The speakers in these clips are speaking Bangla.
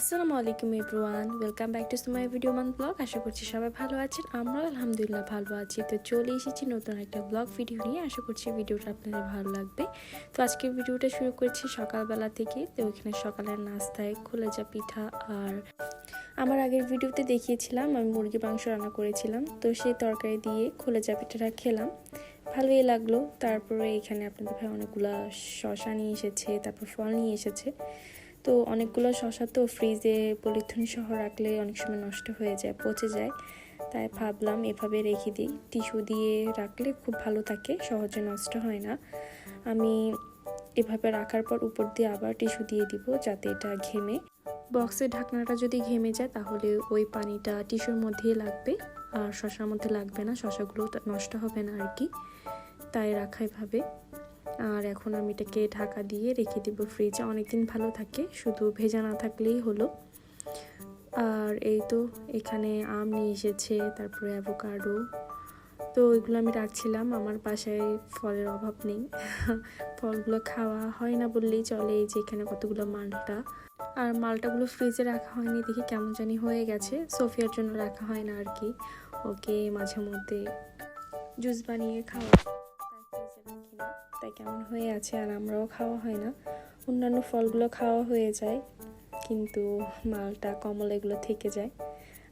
আসসালামু আলাইকুম everyone, welcome back to my video মান ব্লগ। আশা করছি সবাই ভালো আছেন আমরা আলহামদুলিল্লাহ ভালো আছি। তো চলে এসেছি নতুন একটা ব্লগ ভিডিও নিয়ে, আশা করছি ভিডিওটা আপনাদের ভালো লাগবে। তো আজকে ভিডিওটা শুরু করছি সকালবেলা থেকে। তো ওইখানে সকালের নাস্তায় খোলেজা পিঠা আর আমার আগের ভিডিওতে দেখিয়েছিলাম, আমি মুরগি মাংস রান্না করেছিলাম। তো সেই তরকারি দিয়ে খোলেজা পিঠাটা খেলাম। ভালোই লাগল। তারপরে এখানে আপনাদের ভাই অনেকগুলো শশা নিয়ে এসেছে, তারপর ফল নিয়ে এসেছে। তো অনেকগুলো শশা তো ফ্রিজে পলিথিন সহ রাখলে অনেক সময় নষ্ট হয়ে যায়, পচে যায়। তাই ভাবলাম এভাবে রেখে দিই। টিস্যু দিয়ে রাখলে খুব ভালো থাকে, সহজে নষ্ট হয় না। আমি এভাবে রাখার পর উপর দিয়ে আবার টিস্যু দিয়ে দিব যাতে এটা ঘেমে। বক্সের ঢাকনাটা যদি ঘেমে যায় তাহলে ওই পানিটা টিস্যুর মধ্যেই লাগবে। আর শশার মধ্যে লাগবে না, শশাগুলো নষ্ট হবে না আর কি। তাই রাখা এভাবে। আর এখন আমি এটাকে ঢাকা দিয়ে রেখে দিব ফ্রিজে অনেকদিন ভালো থাকে, শুধু ভেজা না থাকলেই হলো। আর এই তো এখানে আম নিয়ে এসেছে, তারপরে অ্যাভোকাডো তো ওইগুলো আমি রাখছিলাম, আমার বাসায় ফলের অভাব নেই। ফলগুলো খাওয়া হয় না বললেই চলে, এই যে এখানে কতগুলো মালটা। আর মালটাগুলো ফ্রিজে রাখা হয়নি, দেখি কেমন জানি হয়ে গেছে। সোফিয়ার জন্য রাখা হয় না আর কি। ওকে, মাঝে মধ্যে জুস বানিয়ে খাওয়া। তাই কেমন হয়ে আছে আর আমরাও খাওয়া হয় না। অন্যান্য ফলগুলো খাওয়া হয়ে যায়, কিন্তু মালটা, কমলা এগুলো থেকে যায়।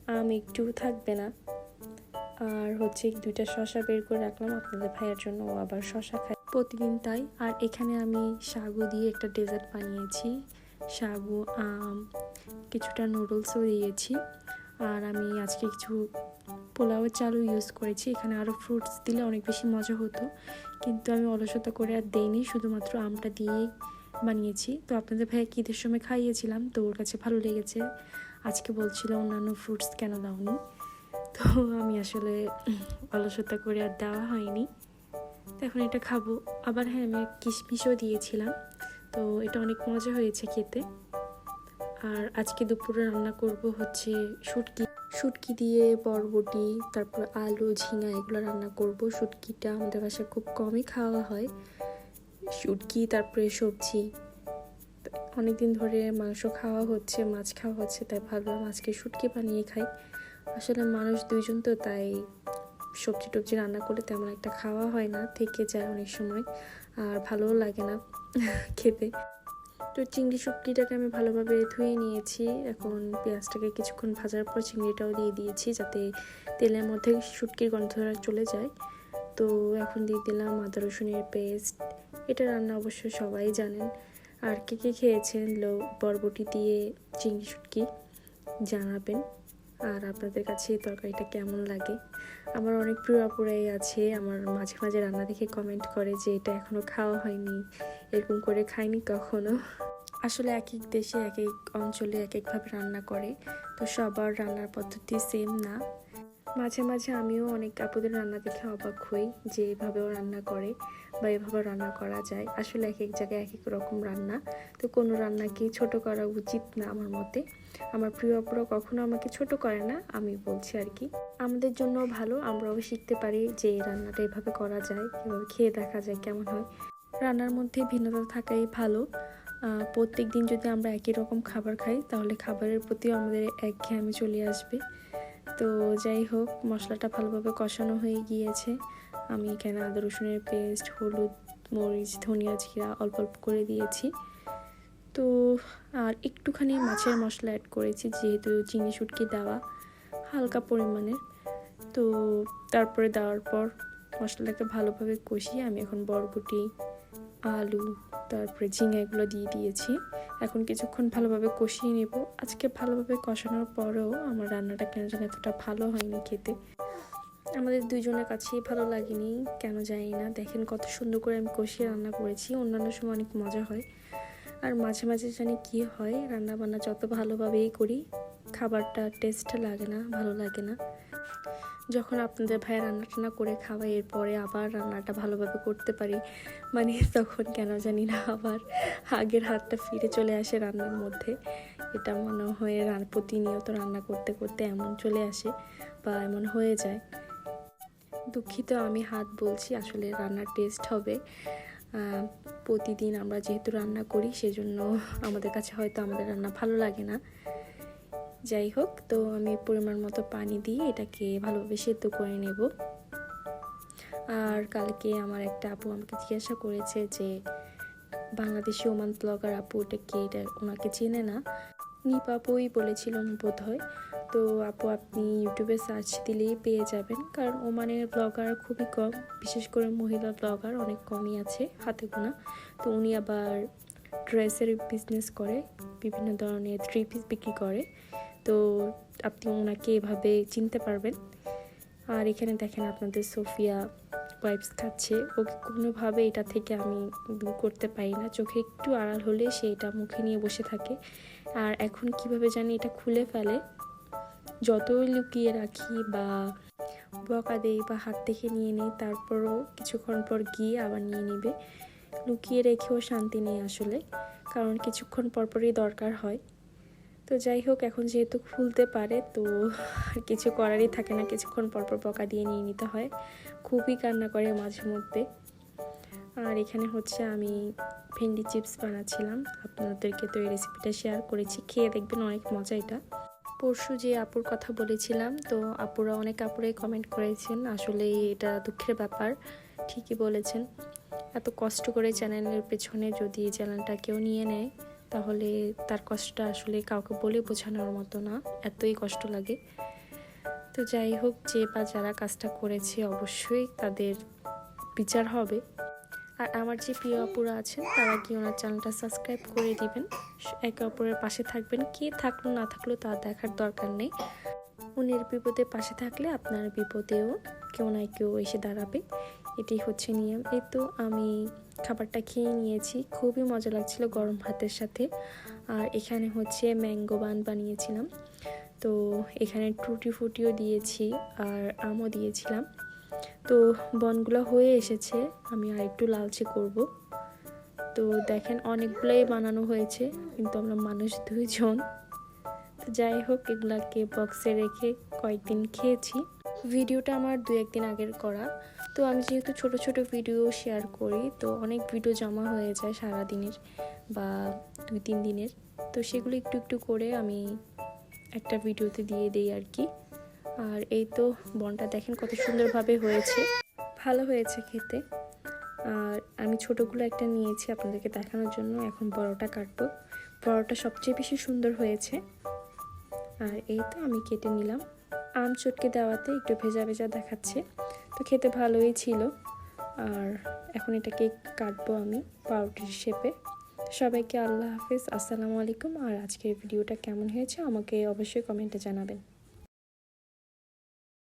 আম একটু থাকবে না। আর হচ্ছে দুইটা শশা বের করে রাখলাম আপনাদের ভাইয়ের জন্য, ও আবার শশা খায়। প্রতিদিন তাই। আর এখানে আমি সাগু দিয়ে একটা ডেজার্ট বানিয়েছি। সাগু আম, কিছুটা নুডলসও দিয়েছি। আর আমি আজকে কিছু পোলাওয়ের চালও ইউজ করেছি। এখানে আরও ফ্রুটস দিলে অনেক বেশি মজা হতো। কিন্তু আমি অলসতা করে আর দেইনি, শুধুমাত্র আমটা দিয়েই বানিয়েছি। তো আপনাদের ভাইয়া ঈদের সময় খাইয়েছিলাম, তো ওর কাছে ভালো লেগেছে। আজকে বলছিল অন্যান্য ফ্রুটস কেন দাওনি। তো আমি আসলে অলসতা করে আর দেওয়া হয়নি। তো এখন এটা খাব। আবার হ্যাঁ আমি কিশমিশও দিয়েছিলাম। তো এটা অনেক মজা হয়েছে খেতে। আর আজকে দুপুরে রান্না করব হচ্ছে শুটকি। শুটকি দিয়ে, বরবটি, তারপর আলু, ঝিঙা এগুলো রান্না করব। শুটকিটা আমাদের বাসায় খুব কমই খাওয়া হয়। শুটকি, তারপরে সবজি। অনেকদিন ধরে মাংস খাওয়া হচ্ছে, মাছ খাওয়া হচ্ছে, তাই ভাবলাম আজকে শুটকি বানিয়ে খাই। আসলে মানুষ দুইজন তো, তাই সবজি টবজি রান্না করলে তেমন একটা খাওয়া হয় না, থেকে যায় অনেক সময়, আর ভালোও লাগে না খেতে। তো চিংড়ি শুটকিটাকে আমি ভালোভাবে ধুয়ে নিয়েছি। এখন পেঁয়াজটাকে কিছুক্ষণ ভাজার পর চিংড়িটাও দিয়ে দিয়েছি যাতে তেলের মধ্যে শুটকির গন্ধটা চলে যায়। তো এখন দিয়ে দিলাম আদা, রসুনের পেস্ট। এটা রান্না অবশ্য সবাই জানেন। আর কে কে খেয়েছেন লো, বরবটি দিয়ে চিংড়ি শুটকি জানাবেন। আর আপনাদের কাছে এই তরকারিটা কেমন লাগে? আমার অনেক প্রিয় আপুরাই আছে। আমার মাঝে মাঝে রান্না দেখে কমেন্ট করে যে এটা এখনও খাওয়া হয়নি। এরকম করে খাইনি কখনো। আসলে এক এক দেশে এক এক অঞ্চলে এক একভাবে রান্না করে, তো সবার রান্নার পদ্ধতি সেম না। মাঝে মাঝে আমিও অনেক আপুদের রান্না দেখে অবাক হই যে এভাবেও রান্না করে বা এভাবে রান্না করা যায়। আসলে এক এক জায়গায় এক এক রকম রান্না, তো কোনো রান্নাকে ছোট করা উচিত না আমার মতে? আমার প্রিয় অপরা কখনো আমাকে ছোট করে না, আমি বলছি আর কি। আমাদের জন্য ভালো, আমরাও শিখতে পারি যে এই রান্নাটা এভাবে করা যায়, এভাবে খেয়ে দেখা যায় কেমন হয়। রান্নার মধ্যে ভিন্নতা থাকাই ভালো। প্রত্যেক দিন যদি আমরা একই রকম খাবার খাই, তাহলে খাবারের প্রতিও আমাদের একঘেয়েমি চলে আসবে। তো যাই হোক, মশলাটা ভালোভাবে কষানো হয়ে গিয়েছে। আমি এখানে আদা, রসুনের পেস্ট, হলুদ, মরিচ, ধনিয়া জিরা অল্প অল্প করে দিয়েছি। তো আর একটুখানি মাছের মশলা অ্যাড করেছি, যেহেতু চিনি শুটকি দেওয়া হালকা পরিমাণের তো তারপরে দেওয়ার পর মশলাটাকে ভালোভাবে কষিয়ে আমি এখন বরবটি, আলু তারপরে ঝিঙা এগুলো দিয়ে দিয়েছি। এখন কিছুক্ষণ ভালোভাবে কষিয়ে নেব। আজকে ভালোভাবে কষানোর পরেও আমার রান্নাটা কেন যেন এতটা ভালো হয়নি খেতে। আমাদের দুইজনের কাছেই ভালো লাগেনি, কেন জানি না। দেখেন কত সুন্দর করে আমি কষিয়ে রান্না করেছি, অন্যান্য সময় অনেক মজা হয়। আর মাঝে মাঝে জানি কি হয় রান্না বান্না যত ভালোভাবেই করি, খাবারটা টেস্ট লাগে না, ভালো লাগে না। যখন আপনাদের ভাই রান্না টান্না করে খাওয়াই, এরপরে আবার রান্নাটা ভালোভাবে করতে পারি মানে তখন কেন জানি না আবার আগের হাতটা ফিরে চলে আসে রান্নার মধ্যে। এটা মনে হয় রান প্রতিনিয়ত রান্না করতে করতে এমন চলে আসে বা এমন হয়ে যায়। দুঃখিত, আমি হাত বলছি, আসলে রান্নার টেস্ট হবে। প্রতিদিন আমরা যেহেতু রান্না করি, সেজন্য আমাদের কাছে হয়তো আমাদের রান্না ভালো লাগে না। যাই হোক তো আমি পরিমাণ মতো পানি দিয়ে এটাকে ভালোভাবে সেদ্ধ করে নেব। আর কালকে আমার একটা আপু আমাকে জিজ্ঞাসা করেছে যে, বাংলাদেশি ওমান ব্লগার আপু, এটা কে? এটা ওনাকে চেনে না। নিপা আপুই বলেছিল বোধ হয় তো আপু, আপনি ইউটিউবে সার্চ দিলেই পেয়ে যাবেন। কারণ ওমানের ব্লগার খুবই কম, বিশেষ করে মহিলা ব্লগার অনেক কমই আছে হাতে গোনা। তো উনি আবার ড্রেসের বিজনেস করে, বিভিন্ন ধরনের থ্রি পিস বিক্রি করে। তো আপনি ওনাকে এভাবে চিনতে পারবেন। আর এখানে দেখেন আপনাদের সোফিয়া ওয়াইপস খাচ্ছে। ওকে কোনোভাবে এটা থেকে আমি দূর করতে পারি না। চোখে একটু আড়াল হলে সে এটা মুখে নিয়ে বসে থাকে। আর এখন কীভাবে জানি এটা খুলে ফেলে। যতই লুকিয়ে রাখি বা বকা দেই বা হাত থেকে নিয়ে নিই, তারপরও কিছুক্ষণ পর গিয়ে আবার নিয়ে নেবে। লুকিয়ে রেখেও শান্তি নেই আসলে। কারণ কিছুক্ষণ পরপরই দরকার হয়। তো যাই হোক, এখন যেহেতু খুলতে পারে, তো আর কিছু করারই থাকে না। কিছুক্ষণ পরপর বকা দিয়ে নিয়ে নিতে হয়। খুবই কান্না করে মাঝে মধ্যে। আর এখানে হচ্ছে আমি ভেন্ডি চিপস বানাচ্ছিলাম। আপনাদেরকে তো এই রেসিপিটা শেয়ার করেছি। খেয়ে দেখবেন অনেক মজা এটা। পরশু যে আপুর কথা বলেছিলাম, তো আপুরা অনেক আপুরাই কমেন্ট করেছেন, আসলে এটা দুঃখের ব্যাপার। ঠিকই বলেছেন। এত কষ্ট করে চ্যানেলের পেছনে যদি চ্যানেলটা কেউ নিয়ে নেয় তাহলে তার কষ্টটা আসলে কাউকে বলে বোঝানোর মতো না, এতই কষ্ট লাগে। তো যাই হোক, যে বা যারা কাজটা করেছে অবশ্যই তাদের বিচার হবে। আর আমার যে প্রিয় অপুরা আছেন, তারা কি ওনার চ্যানেলটা সাবস্ক্রাইব করে দিবেন। একে অপরের পাশে থাকবেন। কে থাকল, না থাকল তা দেখার দরকার নেই। উনির বিপদে পাশে থাকলে আপনার বিপদেও কেউ না কেউ এসে দাঁড়াবে। এটাই হচ্ছে নিয়ম। এই তো আমি খাবারটা খেয়ে নিয়েছি। খুবই মজা লাগছিল গরম ভাতের সাথে। আর এখানে হচ্ছে ম্যাঙ্গো বান বানিয়েছিলাম। তো এখানে টুটি ফুটিও দিয়েছি আর আমও দিয়েছিলাম। তো বনগুলো হয়ে এসেছে। আমি আর একটু লালচে করব। তো দেখেন অনেকগুলোই বানানো হয়েছে, কিন্তু আমরা মানুষ দুইজন। তো যাই হোক, এগুলাকে বক্সে রেখে কয়েকদিন খেয়েছি। ভিডিওটা আমার দু একদিন আগের করা। তো আমি যেহেতু ছোট ছোট ভিডিও শেয়ার করি, তো অনেক ভিডিও জমা হয়ে যায় সারা দিনের বা দুই তিন দিনের। তো সেগুলো একটু একটু করে আমি একটা ভিডিওতে দিয়ে দিই আর কি। আর এই তো বনটা দেখেন কত সুন্দরভাবে হয়েছে। ভালো হয়েছে খেতে। আর আমি ছোটোগুলো একটা নিয়েছি আপনাদেরকে দেখানোর জন্য। এখন বড়টা কাটবো। বড়টা সবচেয়ে বেশি সুন্দর হয়েছে। আর এই তো আমি কেটে নিলাম। আম চটকে দেওয়াতে একটু ভেজা ভেজা দেখাচ্ছে। তো খেতে ভালোই ছিল। আর এখন এটাকে কাটবো আমি পাউরুটির শেপে। সবাইকে আল্লাহ হাফিজ। আসসালামু আলাইকুম। আর আজকের ভিডিওটা কেমন হয়েছে আমাকে অবশ্যই কমেন্টে জানাবেন।